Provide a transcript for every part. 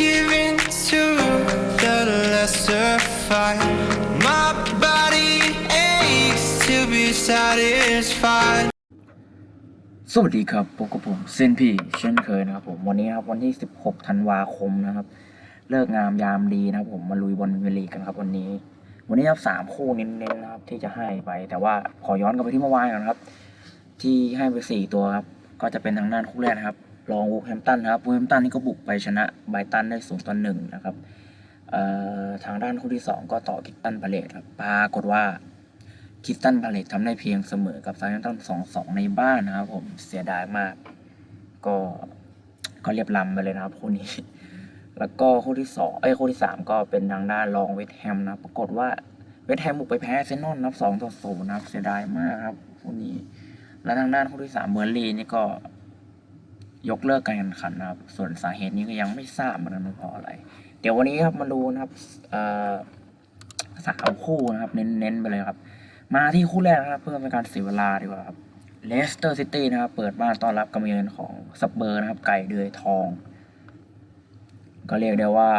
giving to the lesser fight. My body aches to be satisfied. สวัสดีครับพบกับผมเซนพี่เช่นเคยนะครับผมวันนี้ครับวันที่ 16 ธันวาคมนะครับ เลิกงามยามดีนะครับผมมาลุยบอลเวลีกกันครับวันนี้ วันนี้ครับสามคู่เน้นๆนะครับที่จะให้ไป แต่ว่าขอย้อนกลับไปที่เมื่อวานก่อนครับ ที่ให้ไปสี่ตัวครับก็จะเป็นทางด้านคู่แรกนะครับ รองวูแฮมตันนะครับวูแฮมตันนี่ก็บุกไปชนะไบรตันได้ศูนย์ต่อหนึ่งนะครับทางด้านคู่ที่สองก็ต่อคิตตันพาเลตครับปรากฏว่าคิสตันพาเลตทำได้เพียงเสมอกับซา u ์ตันสองสองในบ้านนะครับผมเสียดายมาก ก็ก็เรียบลำไปเลยนะครับคู่นี้ แล้วก็คู่ที่สองเอ้ยคู่ที่สามก็เป็นทางด้านรองเวสแฮมนะปรากฏว่าเวสแฮมบุกไปแพ้เซนนอลนับสองต่อศูนย์นะครับเสียดายมากครับคู่นี้ แล้วทางด้านคู่ที่สามเบอร์ลีนี่ก็ ยกเลิกการแข่งขันนะครับ ส่วนสาเหตุนี้ก็ยังไม่ทราบเหมือนกันว่าเพราะอะไร เดี๋ยววันนี้ครับมาดูนะครับสามคู่นะครับ เน้นๆไปเลยครับ มาที่คู่แรกนะครับ เพื่อเป็นการเสียเวลาดีกว่าครับเลสเตอร์ซิตี้นะครับ เปิดบ้านต้อนรับกำเนิดของสเปอร์นะครับ ไก่เดือยทอง ก็เรียกได้ว่า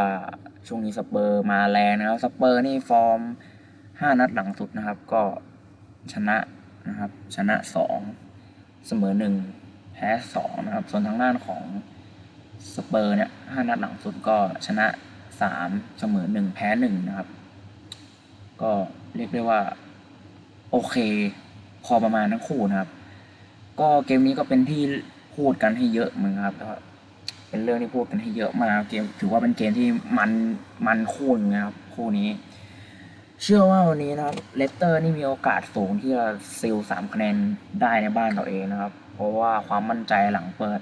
ช่วงนี้สเปอร์มาแรงนะครับสเปอร์นี่ฟอร์มห้านัดหลังสุดนะครับ ก็ชนะนะครับ ชนะสองเสมอหนึ่งแพ้สองนะครับ ส่วนทางด้านของสเปอร์เนี่ยห้านัดหลังสุดก็ชนะสามเสมอหนึ่งแพ้หนึ่งนะครับ ก็เรียกได้ว่า โอเค พอประมาณทั้งคู่นะครับ ก็เกมนี้ก็เป็นที่พูดกันให้เยอะเหมือนกันครับเป็นเรื่องที่พูดกันให้เยอะมากเกมถือว่าเป็นเกมที่มันมันคู่หนึงนะครับ คู่นี้ เชื่อว่าวันนี้นะครับเลสเตอร์นี่มีโอกาสสูงที่จะซิลสามคะแนนได้ในบ้านตัวเองนะครับ เพราะว่าความมั่นใจหลังเปิด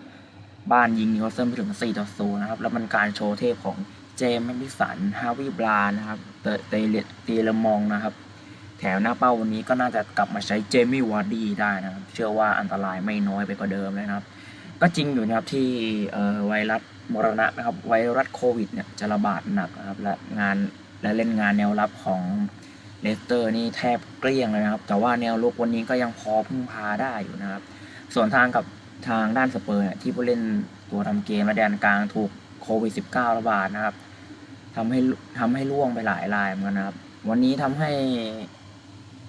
บ้านยิงนิวคาสเซิลไปถึง 4 ต่อ 0 นะครับ แล้วมันการโชว์เทพของเจมส์แมดิสัน ฮาวิบลานะครับเตเตเลเตเลมองนะครับ แถวหน้าเป้าวันนี้ก็น่าจะกลับมาใช้เจมี่วาร์ดีได้นะครับ เชื่อว่าอันตรายไม่น้อยไปกว่าเดิมเลยนะครับ ก็จริงอยู่นะครับที่ไวรัสมรณะนะครับ ไวรัสโควิดเนี่ยจะระบาดหนักนะครับ และงานและเล่นงานแนวรับของเลสเตอร์นี่แทบเกลี้ยงเลยนะครับ แต่ว่าแนวลุกวันนี้ก็ยังพอพึ่งพาได้อยู่นะครับ ส่วนทางกับทางด้านสเปอร์เนี่ยที่ผู้เล่นตัวทำเกมและแดนกลางถูกโควิด -19 ระบาดนะครับทำให้ทำให้ล่วงไปหลายรายเหมือนกันนะครับ วันนี้ทำให้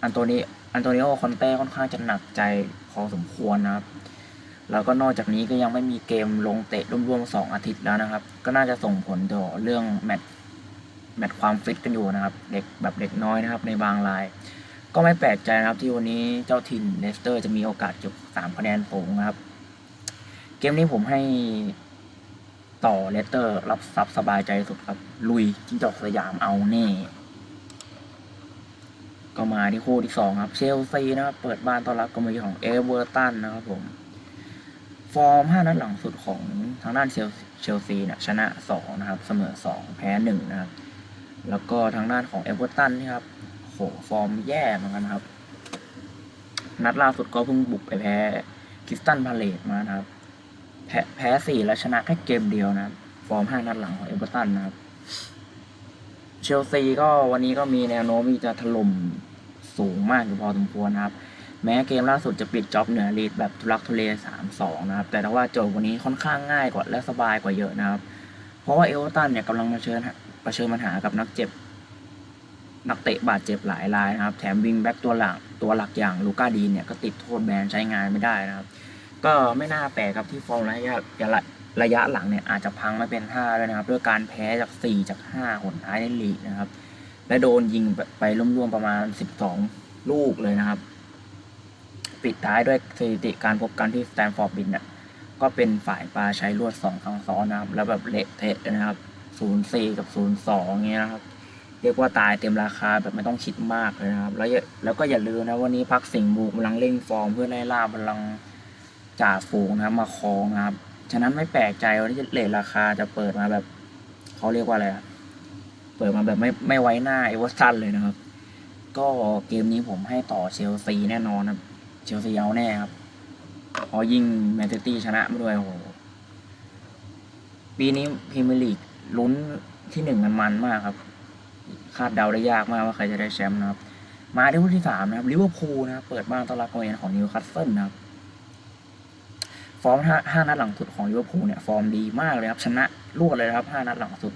อันโตนิอันโตนิโอคอนเต้ค่อนข้างจะหนักใจพอสมควรนะครับ แล้วก็นอกจากนี้ก็ยังไม่มีเกมลงเตะร่วมๆสองอาทิตย์แล้วนะครับ ก็น่าจะส่งผลต่อเรื่องแมตช์แมตช์ความฟิตกันอยู่นะครับ เด็กแบบเด็กน้อยนะครับในบางราย ก็ไม่แปลกใจนะครับที่วันนี้เจ้าถิ่นเลสเตอร์จะมีโอกาสเก็บสามคะแนนสูงนะครับ เกมนี้ผมให้ต่อเลสเตอร์รับซับสบายใจสุดครับ ลุยจิ้งจอกสยามเอาแน่ ก็มาที่คู่ที่สองครับเชลซีนะครับ เปิดบ้านต้อนรับกำมของเอเวอร์ตันนะครับผม ฟอร์มห้านัดหลังสุดของทางด้านเชลเชลซีเนี่ยชนะสองนะครับ เสมอสองแพ้หนึ่งนะครับ แล้วก็ทางด้านของเอเวอร์ตันนี่ครับ ฟอร์มแย่เหมือนกันครับ นัดล่าสุดก็เพิ่งบุกไปแพ้คริสตันพาเลตมานะครับ แพ้แพ้สี่แล้วชนะแค่เกมเดียวนะฟอร์มห้านัดหลังของเอเวอร์ตันนะครับ เชลซีก็วันนี้ก็มีแนวโน้มที่จะถล่มสูงมากอยู่พอสมควรนะครับ แม้เกมล่าสุดจะปิดจ็อบเหนือลีดแบบทุลักทุเลสามสองนะครับ แต่ว่าโจทย์วันนี้ค่อนข้างง่ายกว่าและสบายกว่าเยอะนะครับ เพราะว่าเอเวอร์ตันเนี่ยกำลังมาเชิญเผชิญปัญหากับนักเจ็บ นักเตะบาดเจ็บหลายรายนะครับ แถมวิงแบ็กตัวหลักตัวหลักอย่างลูก้าดีนเนี่ยก็ติดโทษแบนใช้งานไม่ได้นะครับ ก็ไม่น่าแปลกครับที่ฟอร์มระยะระยะหลังเนี่ยอาจจะพังไม่เป็นท่าเลยนะครับด้วยการแพ้จากสี่จากห้าหนท้ายในลีกนะครับ และโดนยิงไปร่วมๆประมาณสิบสองลูกเลยนะครับ ปิดท้ายด้วยสถิติการพบกันที่สแตนฟอร์ดบินเนี่ยก็เป็นฝ่ายปลาใช้ลวดสองครั้งซ้อนนะครับ แล้วแบบเละเทะนะครับศูนย์สี่กับศูนย์สองเงี้ยนะครับ เรียกว่าตายเต็มราคาแบบไม่ต้องคิดมากเลยนะครับ แล้วอย่าแล้วก็อย่าลืมนะวันนี้พักสิงห์บุกกำลังเร่งฟอร์มเพื่อไล่ล่าพลังจ่าฝูงนะครับ มาครองนะครับ ฉะนั้นไม่แปลกใจว่าที่เลทราคาจะเปิดมาแบบเขาเรียกว่าอะไรอะเปิดมาแบบไม่ไม่ไว้หน้าเอเวอร์ตันเลยนะครับ ก็เกมนี้ผมให้ต่อเชลซีแน่นอนครับเชลซีเอาแน่ครับพอยิ่งแมนเชสเตอร์ชนะมาด้วยโอ้โหปีนี้พรีเมียร์ลีกลุ้นที่หนึ่งมันมันมากครับ คาดเดาได้ยากมากว่าใครจะได้แชมป์นะครับ มาที่คู่ที่สามนะครับลิเวอร์พูลนะครับเปิดบ้านต้อนรับกองเชียร์ของนิวคาสเซิลนะครับ ฟอร์มห้านัดหลังสุดของลิเวอร์พูลเนี่ยฟอร์มดีมากเลยครับชนะรวดเลยครับห้านัดหลังสุด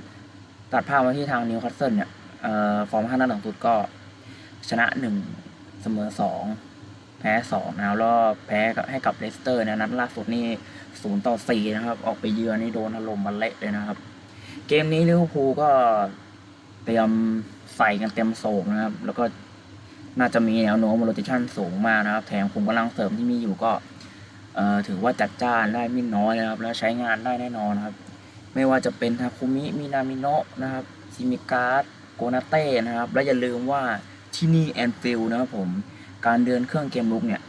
ตัดภาพมาที่ทางนิวคาสเซิลเนี่ยเอ่อฟอร์มห้านัดหลังสุดก็ชนะหนึ่งเสมอสองแพ้สองนะครับแล้วแพ้ให้กับเลสเตอร์นะนัดล่าสุดนี่ศูนย์ต่อสี่นะครับ ออกไปเยือนนี่โดนถล่มมาเละเลยนะครับ เกมนี้ลิเวอร์พูลก็ เตรียมใส่กันเต็มโสมนะครับ แล้วก็น่าจะมีแนวโน้มโรเตชันสูงมากนะครับ แถมคุมกำลังเสริมที่มีอยู่ก็ถือว่าจัดจ้านได้ไม่น้อยนะครับ แล้วใช้งานได้แน่นอนนครับ ไม่ว่าจะเป็นทาคุมิมินามิโนะนะครับซิมิการ์ดโกนาเต้นะครับ และอย่าลืมว่าที่นี่แอนฟิลนะครับผมการเดินเครื่องเกมลุกเนี่ย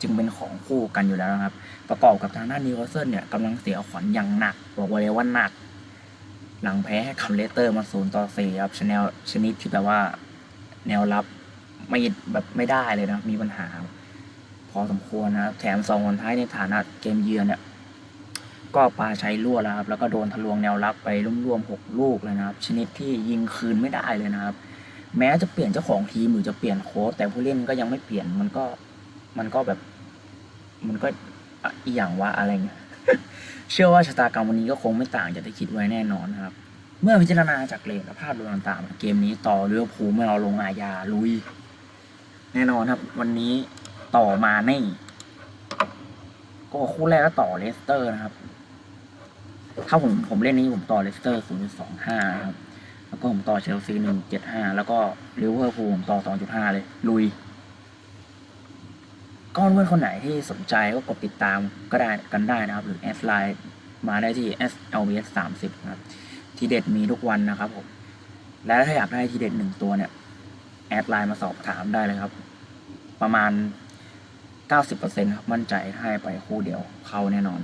จึงเป็นของคู่กันอยู่แล้วนะครับ ประกอบกับทางด้านนิวคาสเซิลเนี่ยกำลังเสียขวัญอย่างหนัก บอกไว้เลยว่าหนัก หลังแพ้ให้กับเลสเตอร์มาศูนย์ต่อสี่ครับชแนลชนิดที่แบบว่า แนวรับไม่แบบไม่ได้เลยนะ มีปัญหา พอสมควรนะแถมสองวันท้ายในฐานะเกมเยือนเนี่ยก็ปาใช้รั่วแล้วครับ แล้วก็โดนทะลวงแนวรับไปรวมๆหกลูกเลยนะครับ ชนิดที่ยิงคืนไม่ได้เลยนะครับ แม้จะเปลี่ยนเจ้าของทีมหรือจะเปลี่ยนโค้ชแต่ผู้เล่นก็ยังไม่เปลี่ยนมันก็มันก็แบบ มันก็อะอีอย่างว่าอะไรเงี้ย เชื่อว่าชะตากรรมวันนี้ก็คงไม่ต่างจากที่คิดไว้แน่นอนนะครับ เมื่อพิจารณาจากเลทและภาพรวมต่างๆ เกมนี้ต่อเรือภูไม่เอาลงอาญาลุย แน่นอนครับ วันนี้ต่อมาแน่ก็คู่แรกก็ต่อเลสเตอร์นะครับ ถ้าผมผมเล่นนี้ผมต่อเลสเตอร์0.25ครับ แล้วก็ผมต่อเชลซี1.75 แล้วก็ลิเวอร์พูลผมต่อ 2.5 เลย ลุย ก็เพื่อนคนไหนที่สนใจก็กดติดตามก็ได้กันได้นะครับ หรือแอดไลน์มาได้ที่ slbs 30ครับ ทีเด็ดมีทุกวันนะครับผม และถ้าอยากได้ทีเด็ดหนึ่งตัวเนี่ย แอดไลน์มาสอบถามได้เลยครับ ประมาณ 90%ครับ มั่นใจให้ไปคู่เดียวเข้าแน่นอน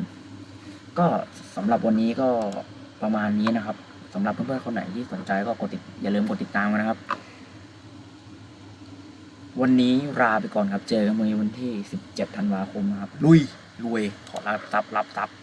ก็สำหรับวันนี้ก็ประมาณนี้นะครับสำหรับเพื่อนๆคนไหนที่สนใจก็กดติดอย่าลืมกดติดตามกันนะครับ วันนี้ลาไปก่อนครับ เจอกันในวันที่ 17 ธันวาคมนะครับ ลุยรวยขอรับทรัพย์รับทรัพย์